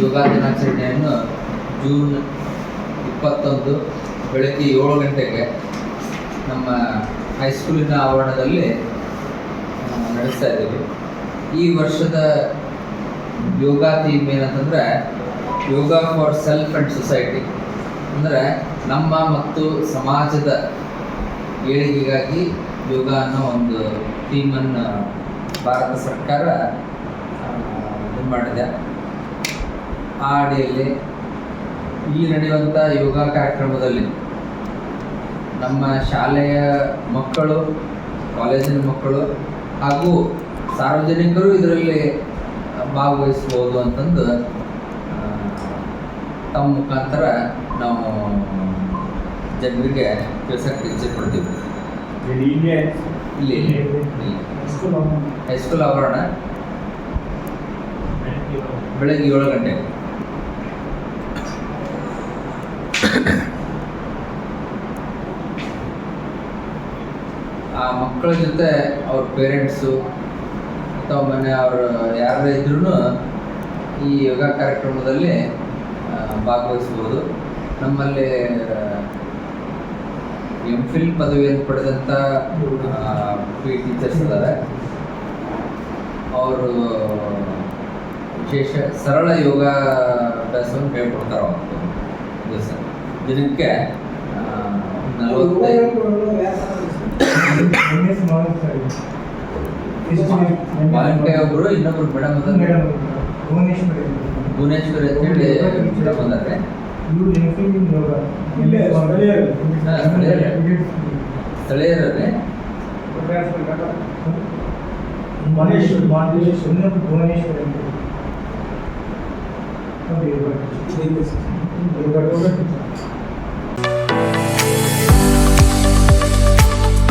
ಯೋಗ ದಿನಾಚರಣೆಯನ್ನು ಜೂನ್ ಇಪ್ಪತ್ತೊಂದು ಬೆಳಗ್ಗೆ ಏಳು ಗಂಟೆಗೆ ನಮ್ಮ ಹೈಸ್ಕೂಲಿನ ಆವರಣದಲ್ಲಿ ನಡೆಸ್ತಾ ಇದ್ದೀವಿ. ಈ ವರ್ಷದ ಯೋಗ ಥೀಮ್ ಏನಂತಂದರೆ yoga for self and society ಅಂದರೆ ನಮ್ಮ ಮತ್ತು ಸಮಾಜದ ಏಳಿಗೆಗಾಗಿ ಯೋಗ ಅನ್ನೋ ಒಂದು ಥೀಮನ್ನು ಭಾರತ ಸರ್ಕಾರ ಇದು ಮಾಡಿದೆ. ಆ ಈ ಇಲ್ಲಿ ನಡೆಯುವಂಥ ಯೋಗ ಕಾರ್ಯಕ್ರಮದಲ್ಲಿ ನಮ್ಮ ಶಾಲೆಯ ಮಕ್ಕಳು ಕಾಲೇಜಿನ ಮಕ್ಕಳು ಹಾಗೂ ಸಾರ್ವಜನಿಕರು ಇದರಲ್ಲಿ ಭಾಗವಹಿಸ್ಬೋದು ಅಂತಂದು ತಮ್ಮ ಮುಖಾಂತರ ನಾವು ಜನರಿಗೆ ತಿಳಿಸಕ್ಕೆ ಇಚ್ಛೆ ಪಡ್ತೀವಿ. ಇಲ್ಲಿ? ಹೈಸ್ಕೂಲ್ ಆವರಣ. ಬೆಳಗ್ಗೆ ಏಳು ಗಂಟೆ. ಆ ಮಕ್ಕಳ ಜೊತೆ ಅವ್ರ ಪೇರೆಂಟ್ಸು ಅಥವಾ ಮನೆ ಅವರು ಯಾರೇ ಇದ್ರೂ ಈ ಯೋಗ ಕಾರ್ಯಕ್ರಮದಲ್ಲಿ ಭಾಗವಹಿಸ್ಬೋದು ನಮ್ಮಲ್ಲಿ ಎಂ ಫಿಲ್ ಪದವಿಯನ್ನು ಪಡೆದಂಥ ಪಿ ಟೀಚರ್ಸ್ ಇದ್ದಾರೆ. ಅವರು ವಿಶೇಷ ಸರಳ ಯೋಗ ಅಭ್ಯಾಸವನ್ನು ಹೇಳ್ಕೊಡ್ತಾರೆ ಅವತ್ತು ದಿವಸ. ದಿನಕ್ಕೆ ನಲವತ್ತೈದು ವಾಲಂಟಿಯರ್ ಒಬ್ಬರು ಇನ್ನೊಬ್ರು ಮೇಡಮ್ ಅದಾರೆ ಭುವನೇಶ್ವರಿ ಅಂತ ಹೇಳಿ ಮೇಡಮ್ ಅದಾರೆ ಸ್ಥಳೀಯರೇ